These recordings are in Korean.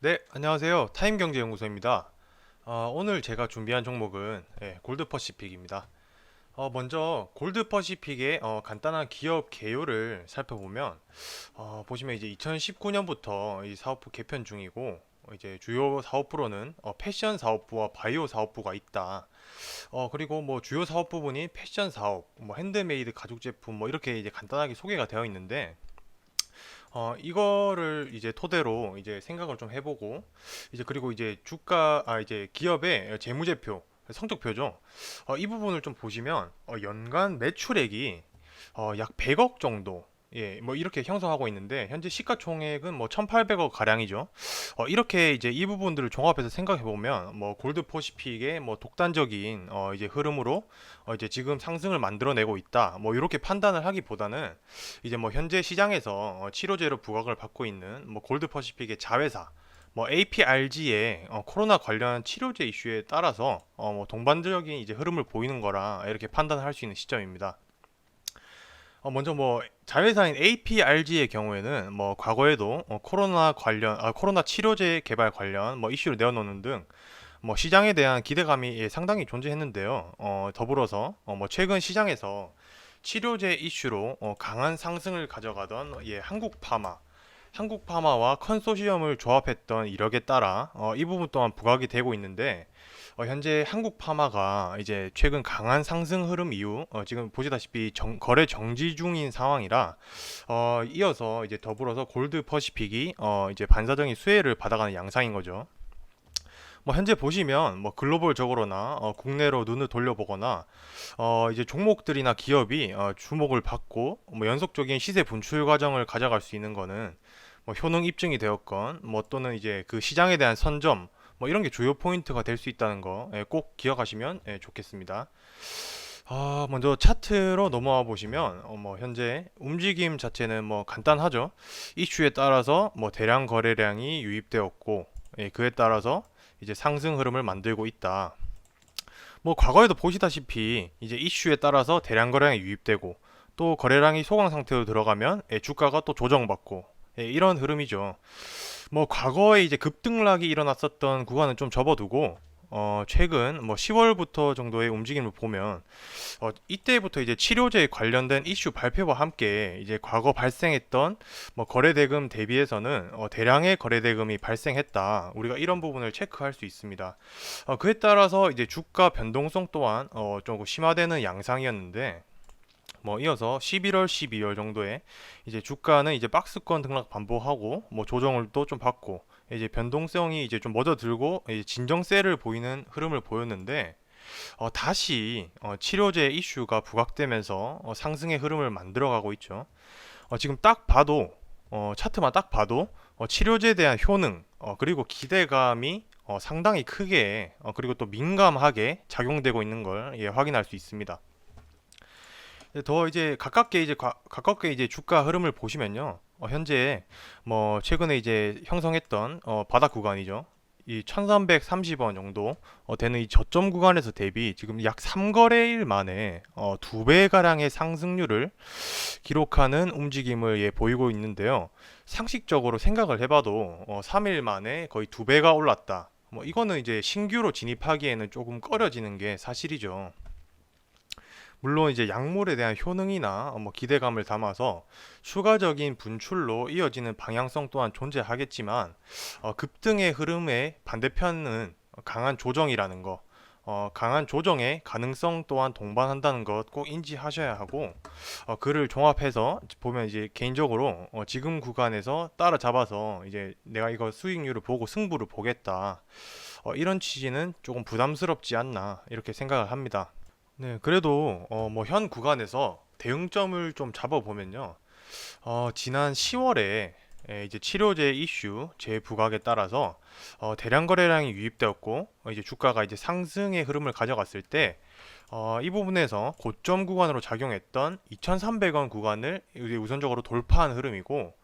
네, 안녕하세요. 타임경제연구소입니다. 어, 오늘 제가 준비한 종목은 예, 골드퍼시픽입니다. 어, 먼저 골드퍼시픽의 어, 간단한 기업 개요를 살펴보면 어, 보시면 이제 2019년부터 이 사업부 개편 중이고 어, 이제 주요 사업부로는 어, 패션 사업부와 바이오 사업부가 있다. 어, 그리고 뭐 주요 사업 부분이 패션 사업, 뭐 핸드메이드 가죽 제품 뭐 이렇게 이제 간단하게 소개가 되어 있는데 어, 이거를 이제 토대로 이제 생각을 좀 해보고 이제 그리고 이제 주가 아 이제 기업의 재무제표 성적표죠. 어, 이 부분을 좀 보시면 어, 연간 매출액이 어, 약 100억 정도 예, 뭐 이렇게 형성하고 있는데 현재 시가총액은 뭐 1,800억 가량이죠. 어, 이렇게 이제 이 부분들을 종합해서 생각해 보면 뭐 골드포시픽의 뭐 독단적인 어, 이제 흐름으로 어, 이제 지금 상승을 만들어내고 있다. 뭐 이렇게 판단을 하기보다는 이제 뭐 현재 시장에서 어, 치료제로 부각을 받고 있는 뭐 골드퍼시픽의 자회사 뭐 APRG의 어, 코로나 관련 치료제 이슈에 따라서 어, 뭐 동반적인 이제 흐름을 보이는 거라 이렇게 판단할 수 있는 시점입니다. 어, 먼저 뭐 자회사인 APRG의 경우에는 뭐 과거에도 어, 코로나 관련 아, 코로나 치료제 개발 관련 뭐 이슈를 내어놓는 등 뭐 시장에 대한 기대감이 예, 상당히 존재했는데요. 어, 더불어서 어, 뭐 최근 시장에서 치료제 이슈로 어, 강한 상승을 가져가던 예, 한국 파마, 한국 파마와 컨소시엄을 조합했던 이력에 따라 어, 이 부분 또한 부각이 되고 있는데 어, 현재 한국 파마가 이제 최근 강한 상승 흐름 이후 어, 지금 보시다시피 정- 거래 정지 중인 상황이라 어, 이어서 이제 더불어서 골드 퍼시픽이 어, 이제 반사적인 수혜를 받아가는 양상인 거죠. 뭐 현재 보시면 뭐 글로벌적으로나 어, 국내로 눈을 돌려보거나 어, 이제 종목들이나 기업이 어, 주목을 받고 뭐 연속적인 시세 분출 과정을 가져갈 수 있는 거는 뭐 효능 입증이 되었건 뭐 또는 이제 그 시장에 대한 선점 뭐 이런 게 주요 포인트가 될 수 있다는 거 꼭 기억하시면 예, 좋겠습니다. 아, 먼저 차트로 넘어와 보시면 어, 뭐 현재 움직임 자체는 뭐 간단하죠. 이슈에 따라서 뭐 대량 거래량이 유입되었고 예, 그에 따라서 이제 상승 흐름을 만들고 있다. 뭐 과거에도 보시다시피 이제 이슈에 따라서 대량 거래량이 유입되고 또 거래량이 소강 상태로 들어가면 예, 주가가 또 조정받고 예, 이런 흐름이죠. 뭐 과거에 이제 급등락이 일어났었던 구간은 좀 접어두고 어 최근 뭐 10월부터 정도의 움직임을 보면 어 이때부터 이제 치료제 관련된 이슈 발표와 함께 이제 과거 발생했던 뭐 거래 대금 대비해서는 어 대량의 거래 대금이 발생했다. 우리가 이런 부분을 체크할 수 있습니다. 어 그에 따라서 이제 주가 변동성 또한 어 조금 심화되는 양상이었는데 뭐 이어서 11월, 12월 정도에 이제 주가는 이제 박스권 등락 반복하고 뭐 조정을 또 좀 받고 이제 변동성이 이제 좀 멎어들고 진정세를 보이는 흐름을 보였는데 어, 다시 어, 치료제 이슈가 부각되면서 어, 상승의 흐름을 만들어가고 있죠. 어, 지금 딱 봐도 어, 차트만 딱 봐도 어, 치료제에 대한 효능 어, 그리고 기대감이 어, 상당히 크게 어, 그리고 또 민감하게 작용되고 있는 걸 예, 확인할 수 있습니다. 네, 더 이제 가깝게 이제 가, 가깝게 이제 주가 흐름을 보시면요. 어, 현재 뭐 최근에 이제 형성했던 어, 바닥 구간이죠. 이 1330원 정도 어, 되는 이 저점 구간에서 대비 지금 약 3거래일 만에 어, 두배 가량의 상승률을 기록하는 움직임을 예, 보이고 있는데요. 상식적으로 생각을 해봐도 어, 3일 만에 거의 두 배가 올랐다. 뭐 이거는 이제 신규로 진입하기에는 조금 꺼려지는 게 사실이죠. 물론 이제 약물에 대한 효능이나 뭐 기대감을 담아서 추가적인 분출로 이어지는 방향성 또한 존재하겠지만 어, 급등의 흐름의 반대편은 강한 조정이라는 거, 어, 강한 조정의 가능성 또한 동반한다는 것 꼭 인지하셔야 하고 어, 그를 종합해서 보면 이제 개인적으로 어, 지금 구간에서 따라잡아서 이제 내가 이거 수익률을 보고 승부를 보겠다 어, 이런 취지는 조금 부담스럽지 않나 이렇게 생각을 합니다. 네, 그래도 어, 뭐 현 구간에서 대응점을 좀 잡아보면요. 어, 지난 10월에 이제 치료제 이슈 재부각에 따라서 어, 대량 거래량이 유입되었고 어, 이제 주가가 이제 상승의 흐름을 가져갔을 때 어, 이 부분에서 고점 구간으로 작용했던 2,300원 구간을 우선적으로 돌파한 흐름이고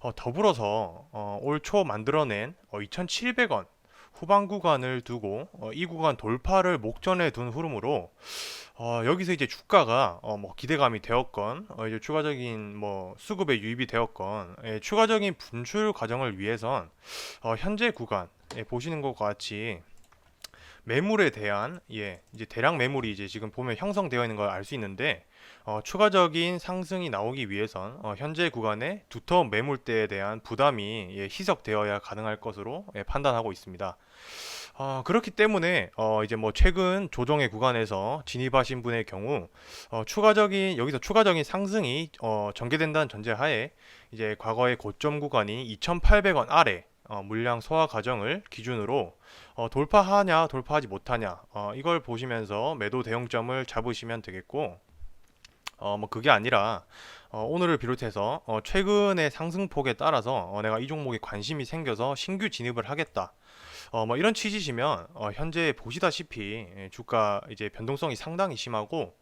어, 더불어서 어, 올 초 만들어낸 어, 2,700원 후반 구간을 두고 어, 이 구간 돌파를 목전에 둔 흐름으로 어, 여기서 이제 주가가 어, 뭐 기대감이 되었건 어, 이제 추가적인 뭐 수급에 유입이 되었건 예, 추가적인 분출 과정을 위해선 어, 현재 구간 예, 보시는 것과 같이 매물에 대한 예 이제 대량 매물이 이제 지금 보면 형성되어 있는 걸 알 수 있는데 어, 추가적인 상승이 나오기 위해선 어, 현재 구간의 두터운 매물대에 대한 부담이 예, 희석되어야 가능할 것으로 예, 판단하고 있습니다. 어, 그렇기 때문에 어, 이제 뭐 최근 조정의 구간에서 진입하신 분의 경우 어, 추가적인 여기서 추가적인 상승이 어, 전개된다는 전제하에 이제 과거의 고점 구간이 2,800원 아래 어, 물량 소화 과정을 기준으로 어, 돌파하냐 돌파하지 못하냐 어, 이걸 보시면서 매도 대응점을 잡으시면 되겠고 어, 뭐 그게 아니라 어, 오늘을 비롯해서 어, 최근의 상승폭에 따라서 어, 내가 이 종목에 관심이 생겨서 신규 진입을 하겠다. 어, 뭐 이런 취지시면 어, 현재 보시다시피 예, 주가 이제 변동성이 상당히 심하고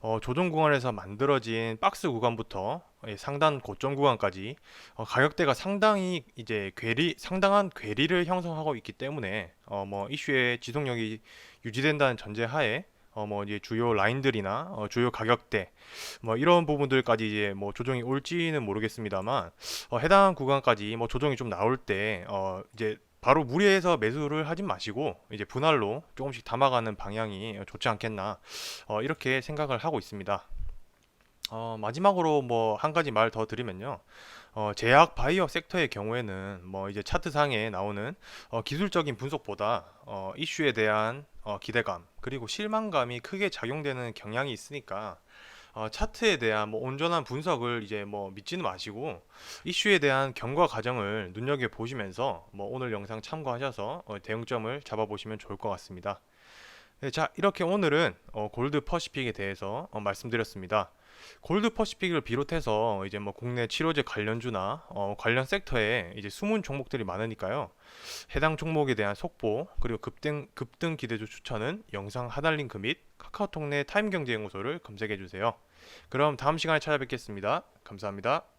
어, 조정 구간에서 만들어진 박스 구간부터 예, 상단 고점 구간까지 어, 가격대가 상당히 이제 괴리 상당한 괴리를 형성하고 있기 때문에 어, 뭐 이슈의 지속력이 유지된다는 전제하에 어, 뭐 이제 주요 라인들이나 어, 주요 가격대 뭐 이런 부분들까지 이제 뭐 조정이 올지는 모르겠습니다만 어, 해당 구간까지 뭐 조정이 좀 나올 때 어, 이제 바로 무리해서 매수를 하진 마시고 이제 분할로 조금씩 담아가는 방향이 좋지 않겠나 어, 이렇게 생각을 하고 있습니다. 어, 마지막으로 뭐 한 가지 말 더 드리면요. 어, 제약 바이오 섹터의 경우에는 뭐 이제 차트상에 나오는 어, 기술적인 분석보다 어, 이슈에 대한 어, 기대감 그리고 실망감이 크게 작용되는 경향이 있으니까 어, 차트에 대한 뭐 온전한 분석을 이제 뭐 믿지는 마시고 이슈에 대한 경과 과정을 눈여겨 보시면서 뭐 오늘 영상 참고하셔서 어, 대응점을 잡아 보시면 좋을 것 같습니다. 네, 자 이렇게 오늘은 어, 골드 퍼시픽에 대해서 어, 말씀드렸습니다. 골드 퍼시픽을 비롯해서 이제 뭐 국내 치료제 관련주나 어, 관련 섹터에 이제 숨은 종목들이 많으니까요. 해당 종목에 대한 속보 그리고 급등 급등 기대주 추천은 영상 하단 링크 및 카카오톡 내 타임경제연구소를 검색해 주세요. 그럼 다음 시간에 찾아뵙겠습니다. 감사합니다.